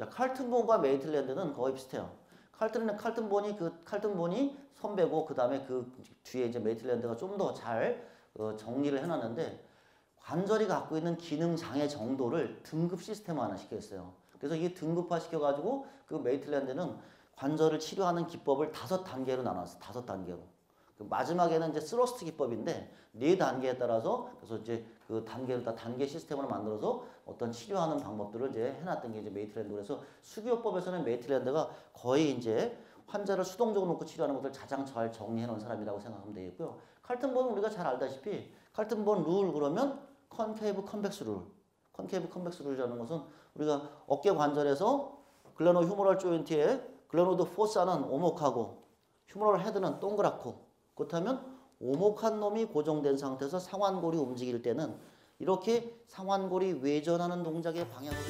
자, 칼튼본과 메이틀랜드는 거의 비슷해요. 칼튼은 칼튼본이 그 칼튼본이 선배고 그 다음에 그 뒤에 이제 메이틀랜드가 좀 더잘 어, 정리를 해 놨는데 관절이 갖고 있는 기능 장애 정도를 등급 시스템화 시켰어요. 그래서 이게 등급화 시켜가지고 그 메이틀랜드는 관절을 치료하는 기법을 다섯 단계로 나눴어. 다섯 단계로. 그 마지막에는 이제 스러스트 기법인데 네 단계에 따라서 그래서 이제 그 단계를 다 단계 시스템으로 만들어서 어떤 치료하는 방법들을 이제 해놨던 게 이제 메이틀랜드 그래서 수교법에서는 메이틀랜드가 거의 이제 환자를 수동적으로 놓고 치료하는 것을 가장 잘 정리해 놓은 사람이라고 생각하면 되겠고요. 칼튼본은 우리가 잘 알다시피 칼튼본 룰 그러면 컨케이브 컨벡스 룰. 컨케이브 컨벡스 룰이라는 것은 우리가 어깨 관절에서 글레노 휴머럴 조인트에 글레노드 포사는 오목하고 휴머럴 헤드는 동그랗고 그렇다면 오목한 놈이 고정된 상태에서 상완골이 움직일 때는 이렇게 상완골이 외전하는 동작의 방향으로